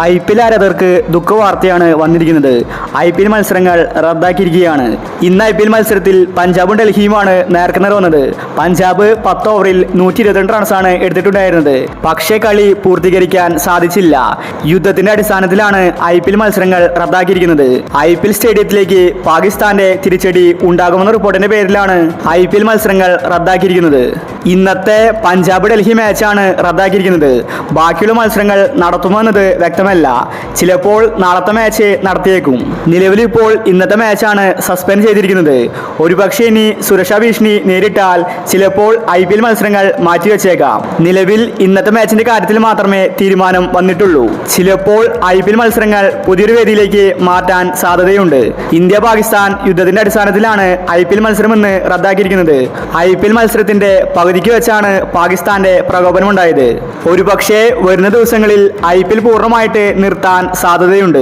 I P L ആരാധകർക്ക് ദുഃഖവാർത്തയാണ് വന്നിരിക്കുന്നത്. I P L മത്സരങ്ങൾ റദ്ദാക്കിയിരിക്കുകയാണ്. ഇന്ന് ഐ പി എൽ മത്സരത്തിൽ പഞ്ചാബും ഡൽഹിയുമാണ് നേർക്കുനേർ വന്നത്. പഞ്ചാബ് പത്ത് ഓവറിൽ നൂറ്റി ഇരുപത്തിരണ്ട് റൺസാണ് എടുത്തിട്ടുണ്ടായിരുന്നത്. പക്ഷേ കളി പൂർത്തീകരിക്കാൻ സാധിച്ചില്ല. യുദ്ധത്തിന്റെ അടിസ്ഥാനത്തിലാണ് ഐ പി എൽ മത്സരങ്ങൾ റദ്ദാക്കിയിരിക്കുന്നത്. ഐ പി എൽ സ്റ്റേഡിയത്തിലേക്ക് പാകിസ്ഥാന്റെ തിരിച്ചടി ഉണ്ടാകുമെന്ന റിപ്പോർട്ടിന്റെ പേരിലാണ് ഐ പി എൽ മത്സരങ്ങൾ റദ്ദാക്കിയിരിക്കുന്നത്. ഇന്നത്തെ പഞ്ചാബ് ഡൽഹി മാച്ചാണ് റദ്ദാക്കിയിരിക്കുന്നത്. ബാക്കിയുള്ള മത്സരങ്ങൾ നടത്തുമെന്നത് വ്യക്തമല്ല. ചിലപ്പോൾ നാളത്തെ മാച്ച് നടത്തിയേക്കും. നിലവിലിപ്പോൾ ഇന്നത്തെ മാച്ചാണ് സസ്പെൻഡ് ചെയ്തിരിക്കുന്നത്. ഒരുപക്ഷെ ഇനി സുരക്ഷാ ഭീഷണി നേരിട്ടാൽ ചിലപ്പോൾ ഐ പി എൽ മത്സരങ്ങൾ മാറ്റിവെച്ചേക്കാം. നിലവിൽ ഇന്നത്തെ മാച്ചിന്റെ കാര്യത്തിൽ മാത്രമേ തീരുമാനം വന്നിട്ടുള്ളൂ. ചിലപ്പോൾ ഐ പി എൽ മത്സരങ്ങൾ പുതിയൊരു വേദിയിലേക്ക് മാറ്റാൻ സാധ്യതയുണ്ട്. ഇന്ത്യ പാകിസ്ഥാൻ യുദ്ധത്തിന്റെ അടിസ്ഥാനത്തിലാണ് ഐ പി എൽ മത്സരമെന്ന് റദ്ദാക്കിയിരിക്കുന്നത്. ഐ പി എൽ മത്സരത്തിന്റെ പകുതിക്ക് വെച്ചാണ് പാകിസ്ഥാന്റെ പ്രകോപനമുണ്ടായത്. ഒരുപക്ഷെ വരുന്ന ദിവസങ്ങളിൽ ഐ പി എൽ പൂർണമായിട്ട് നിർത്താൻ സാധ്യതയുണ്ട്.